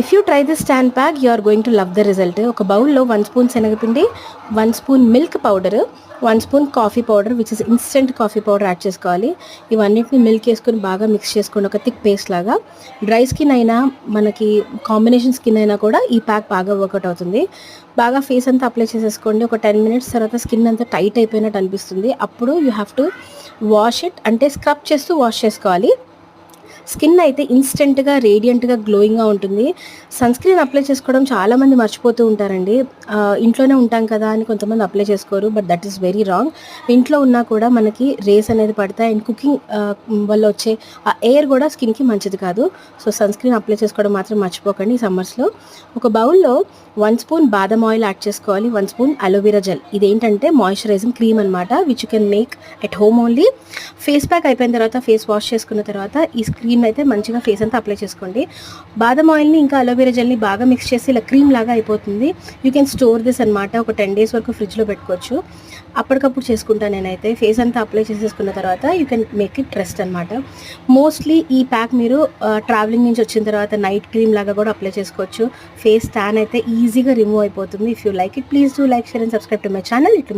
If you try this stand pack you are going to love the result ఒక బౌల్లో one spoon శనగపిండి one spoon milk powder one spoon coffee powder which is instant coffee powder add చేసుకోవాలి. ఇవన్నిటిని milk వేసుకొని బాగా mix చేసుకొని ఒక thick paste లాగా. డ్రై స్కిన్ అయినా మనకి కాంబినేషన్ స్కిన్ అయినా కూడా ఈ ప్యాక్ బాగా వర్కౌట్ అవుతుంది. బాగా ఫేస్ అంతా అప్లై చేసేసుకోండి. ఒక టెన్ మినిట్స్ తర్వాత స్కిన్ అంతా టైట్ అయిపోయినట్టు అనిపిస్తుంది. అప్పుడు you have to wash it అంటే స్క్రబ్ చేస్తూ వాష్ చేసుకోవాలి. స్కిన్ అయితే ఇన్స్టెంట్గా రేడియంట్గా గ్లోయింగ్గా ఉంటుంది. సన్ స్క్రీన్ అప్లై చేసుకోవడం చాలామంది మర్చిపోతూ ఉంటారండి. ఇంట్లోనే ఉంటాం కదా అని కొంతమంది అప్లై చేసుకోరు but that is very wrong. ఇంట్లో ఉన్నా కూడా మనకి రేస్ అనేది పడతాయి. అండ్ కుకింగ్ వల్ల వచ్చే ఆ ఎయిర్ కూడా స్కిన్కి మంచిది కాదు. సో సన్ స్క్రీన్ అప్లై చేసుకోవడం మాత్రం మర్చిపోకండి ఈ సమ్మర్స్లో. ఒక బౌల్లో వన్ స్పూన్ బాదం ఆయిల్ యాడ్ చేసుకోవాలి. One spoon aloe vera gel. ఇదేంటంటే మాయిశ్చరైజింగ్ క్రీమ్ అనమాట which you can make at home only. Face pack అయిపోయిన తర్వాత ఫేస్ వాష్ చేసుకున్న తర్వాత ఈ స్క్రీన్ క్రీమ్ అయితే మంచిగా ఫేస్ అంతా అప్లై చేసుకోండి. బాదం ఆయిల్ని ఇంకా అలోవెరా జెల్ని బాగా మిక్స్ చేసి ఇలా క్రీమ్ లాగా అయిపోతుంది. యూ కెన్ స్టోర్ దిస్ అనమాట ఒక టెన్ డేస్ వరకు ఫ్రిడ్జ్లో పెట్టుకోవచ్చు. అప్పటికప్పుడు చేసుకుంటాను నేనైతే. ఫేస్ అంతా అప్లై చేసేసుకున్న తర్వాత you can make it rest అనమాట మోస్ట్లీ ఈ ప్యాక్ మీరు ట్రావెలింగ్ నుంచి వచ్చిన తర్వాత నైట్ క్రీమ్ లాగా కూడా అప్లై చేసుకోవచ్చు. ఫేస్ ట్యాన్ అయితే ఈజీగా రిమూవ్ అయిపోతుంది. If you like it please do like share and subscribe to my channel it